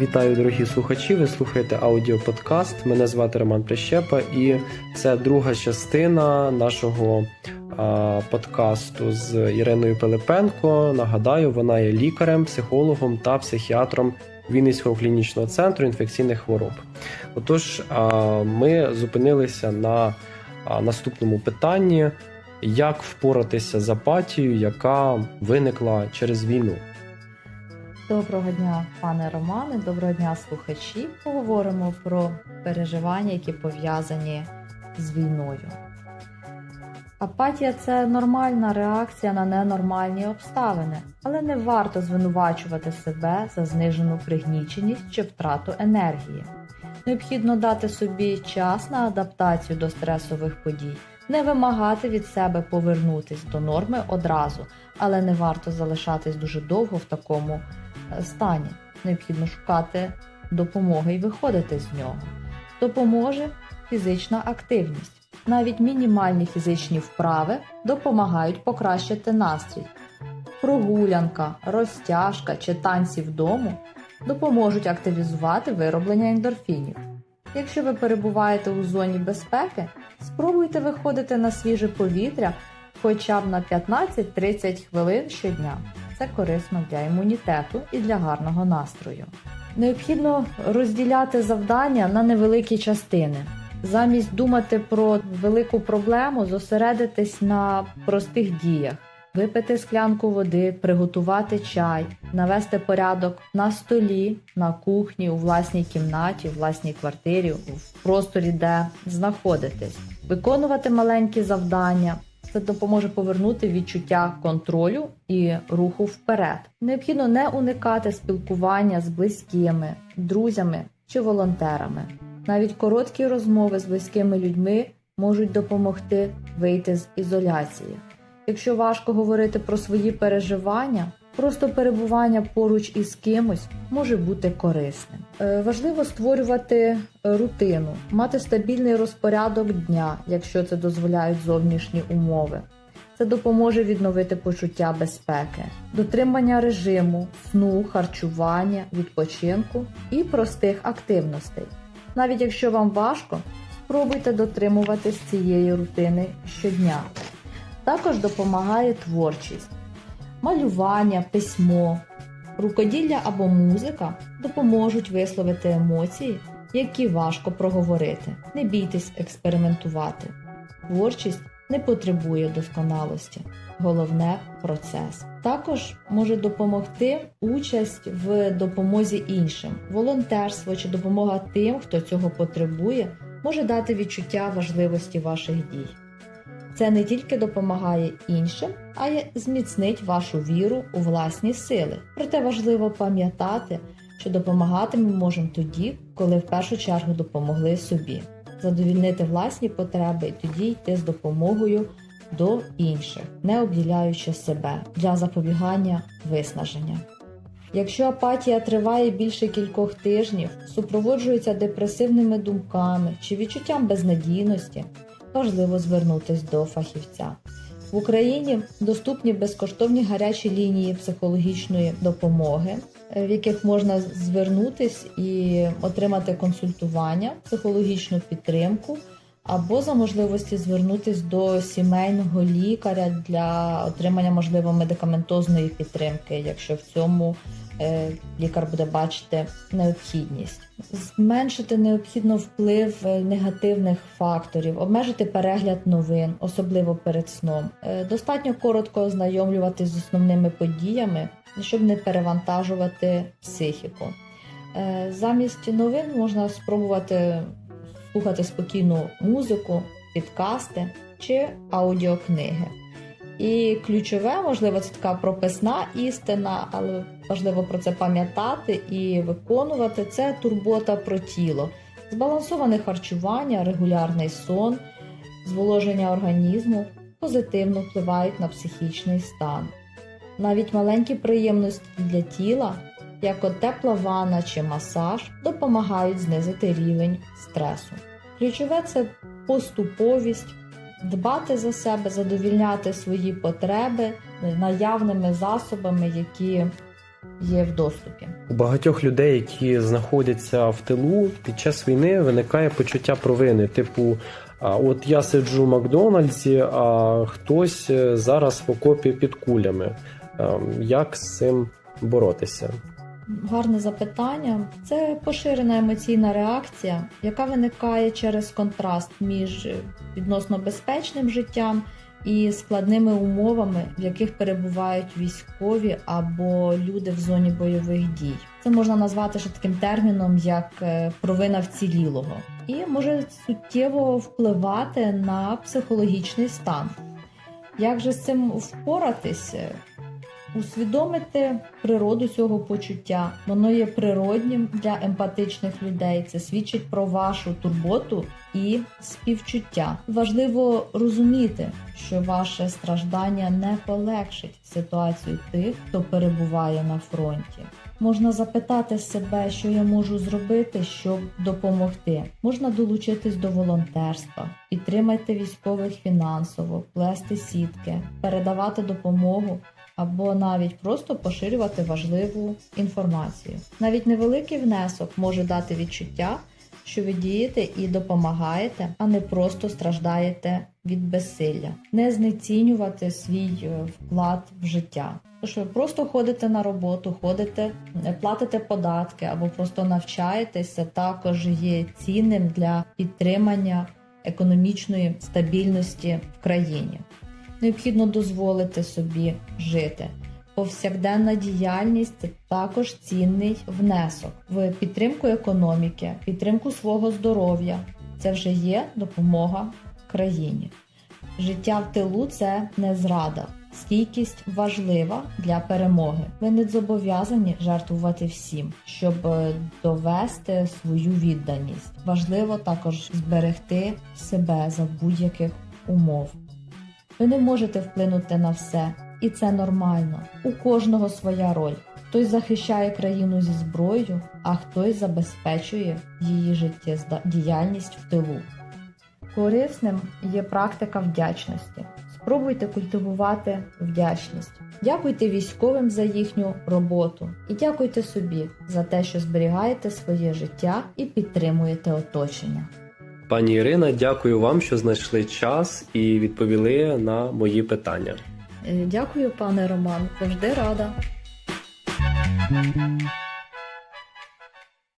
Вітаю, дорогі слухачі! Ви слухаєте аудіоподкаст. Мене звати Роман Прищепа, і це друга частина нашого а, подкасту з Іриною Пилипенко. Нагадаю, вона є лікарем, психологом та психіатром Вінницького клінічного центру інфекційних хвороб. Отож, а, ми зупинилися на а, наступному питанні: як впоратися з апатією, яка виникла через війну. Доброго дня, пане Романе, доброго дня, слухачі. Поговоримо про переживання, які пов'язані з війною. Апатія це нормальна реакція на ненормальні обставини, але не варто звинувачувати себе за знижену пригніченість чи втрату енергії. Необхідно дати собі час на адаптацію до стресових подій, не вимагати від себе повернутись до норми одразу, але не варто залишатись дуже довго в такому е, стані. Необхідно шукати допомоги і виходити з нього. Допоможе фізична активність. Навіть мінімальні фізичні вправи допомагають покращити настрій. Прогулянка, розтяжка чи танці вдома допоможуть активізувати вироблення ендорфінів. Якщо ви перебуваєте у зоні безпеки, спробуйте виходити на свіже повітря хоча б на 15-30 хвилин щодня. Це корисно для імунітету і для гарного настрою. Необхідно розділяти завдання на невеликі частини. Замість думати про велику проблему, зосередитись на простих діях. Випити склянку води, приготувати чай, навести порядок на столі, на кухні, у власній кімнаті, у власній квартирі, в просторі, де знаходитесь, виконувати маленькі завдання. Це допоможе повернути відчуття контролю і руху вперед. Необхідно не уникати спілкування з близькими, друзями чи волонтерами. Навіть короткі розмови з близькими людьми можуть допомогти вийти з ізоляції. Якщо важко говорити про свої переживання, просто перебування поруч із кимось може бути корисним. Е, Важливо створювати рутину, мати стабільний розпорядок дня, якщо це дозволяють зовнішні умови. Це допоможе відновити почуття безпеки, дотримання режиму, сну, харчування, відпочинку і простих активностей. Навіть якщо вам важко, спробуйте дотримуватись цієї рутини щодня. Також допомагає творчість, малювання, письмо, рукоділля або музика допоможуть висловити емоції, які важко проговорити. Не бійтесь експериментувати. Творчість не потребує досконалості. Головне процес. Також може допомогти участь в допомозі іншим. Волонтерство чи допомога тим, хто цього потребує, може дати відчуття важливості ваших дій. Це не тільки допомагає іншим, а й зміцнить вашу віру у власні сили. Проте важливо пам'ятати, що допомагати ми можемо тоді, коли в першу чергу допомогли собі, задовільнити власні потреби і тоді йти з допомогою до інших, не обділяючи себе для запобігання виснаження. Якщо апатія триває більше кількох тижнів, супроводжується депресивними думками чи відчуттям безнадійності, важливо звернутися до фахівця. В Україні доступні безкоштовні гарячі лінії психологічної допомоги, е, в яких можна звернутись і отримати консультування, психологічну підтримку, або за можливості звернутись до сімейного лікаря для отримання можливо медикаментозної підтримки, якщо в цьому лікар буде бачити необхідність. Зменшити необхідно вплив е, негативних факторів, обмежити перегляд новин, особливо перед сном. Е, Достатньо коротко ознайомлюватись з основними подіями, щоб не перевантажувати психіку. Е, Замість новин можна спробувати слухати спокійну музику, підкасти чи аудіокниги. І ключове, можливо, це така прописна істина, але важливо про це пам'ятати і виконувати це турбота про тіло, збалансоване харчування, регулярний сон, зволоження організму позитивно впливають на психічний стан. Навіть маленькі приємності для тіла, як от тепла ванна чи масаж, допомагають знизити рівень стресу. Ключове це поступовість, дбати за себе, задовільняти свої потреби наявними засобами, які є в доступі. У багатьох людей, які знаходяться в тилу, під час війни виникає почуття провини. Типу, а от я сиджу в Макдональдсі, а хтось е, зараз в окопі під кулями. Ем, Як з цим боротися? Гарне запитання. Це поширена емоційна реакція, яка виникає через контраст між відносно безпечним життям і складними умовами, в яких перебувають військові або люди в зоні бойових дій. Це можна назвати ще таким терміном, як е, провина вцілілого, і може суттєво впливати на психологічний стан. Як же з цим впоратись? Усвідомити природу цього почуття, воно є природнім для емпатичних людей. Це свідчить про вашу турботу і співчуття. Важливо розуміти, що ваше страждання не полегшить ситуацію тих, хто перебуває на фронті. Можна запитати себе, що я можу зробити, щоб допомогти. Можна долучитись до волонтерства, підтримайте військових фінансово, плести сітки, передавати допомогу або навіть просто поширювати важливу інформацію. Навіть невеликий внесок може дати відчуття, що ви дієте і допомагаєте, а не просто страждаєте від безсилля, не знецінювати свій е, вклад в життя. Що ви просто ходите на роботу, ходите, е, платите податки або просто навчаєтеся, також є цінним для підтримання економічної стабільності в країні необхідно дозволити собі жити. Повсякденна діяльність також цінний внесок в підтримку економіки, підтримку свого здоров'я. Це вже є допомога країні. Життя в тилу це не зрада. Стійкість важлива для перемоги. Ви не зобов'язані жертвувати всім, щоб е, довести свою відданість. Важливо також зберегти себе за будь-яких умов. Ви не можете вплинути на все, і це нормально. У кожного своя роль. Хтось захищає країну зі зброєю, а хтось забезпечує її життєдіяльність в тилу. Корисним є практика вдячності. Спробуйте культивувати вдячність. Дякуйте військовим за їхню роботу і дякуйте собі за те, що зберігаєте своє життя і підтримуєте оточення. Пані Ірина, дякую вам, що знайшли час і відповіли на мої питання. Е, Дякую, пане Роман. Завжди рада.